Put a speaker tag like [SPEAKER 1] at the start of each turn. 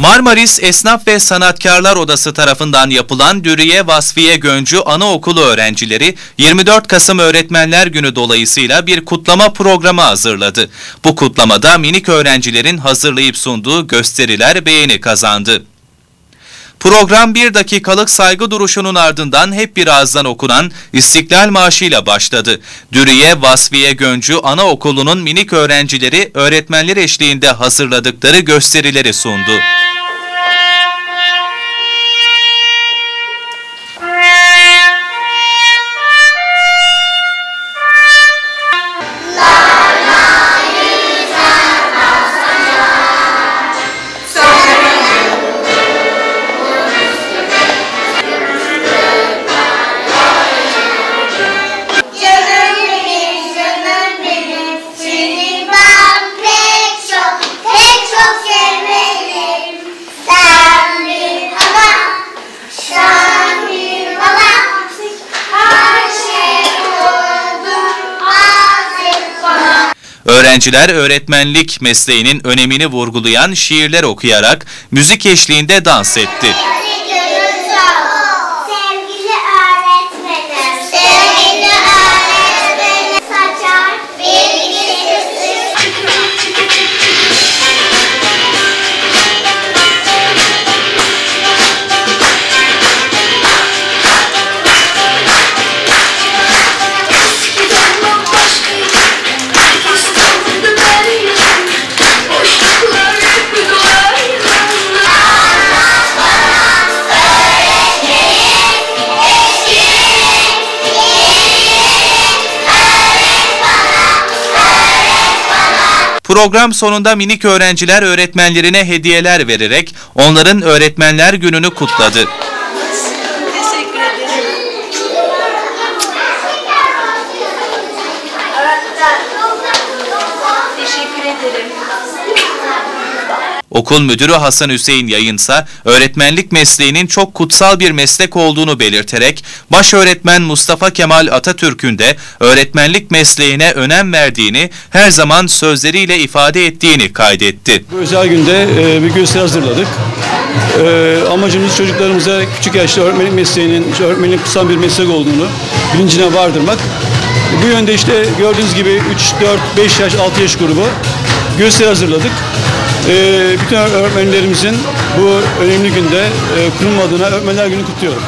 [SPEAKER 1] Marmaris Esnaf ve Sanatkarlar Odası tarafından yapılan Dürüye Vasfiye Göncü Anaokulu öğrencileri 24 Kasım Öğretmenler Günü dolayısıyla bir kutlama programı hazırladı. Bu kutlamada minik öğrencilerin hazırlayıp sunduğu gösteriler beğeni kazandı. Program bir dakikalık saygı duruşunun ardından hep bir ağızdan okunan İstiklal Marşı ile başladı. Dürüye Vasfiye Göncü Anaokulu'nun minik öğrencileri öğretmenler eşliğinde hazırladıkları gösterileri sundu. Öğrenciler öğretmenlik mesleğinin önemini vurgulayan şiirler okuyarak müzik eşliğinde dans etti. Program sonunda minik öğrenciler öğretmenlerine hediyeler vererek onların öğretmenler gününü kutladı.
[SPEAKER 2] Teşekkür ederim.
[SPEAKER 1] Okul müdürü Hasan Hüseyin Yayınsa, öğretmenlik mesleğinin çok kutsal bir meslek olduğunu belirterek, baş öğretmen Mustafa Kemal Atatürk'ün de öğretmenlik mesleğine önem verdiğini, her zaman sözleriyle ifade ettiğini kaydetti.
[SPEAKER 3] Bu özel günde e, bir gösteri hazırladık. E, amacımız çocuklarımıza küçük yaşta öğretmenlik mesleğinin, öğretmenin kutsal bir meslek olduğunu bilincine vardırmak. Bu yönde işte gördüğünüz gibi 3, 4, 5 yaş, 6 yaş grubu gösteri hazırladık. E, bütün öğretmenlerimizin bu önemli günde e, kurum adına Öğretmenler Günü kutluyorum.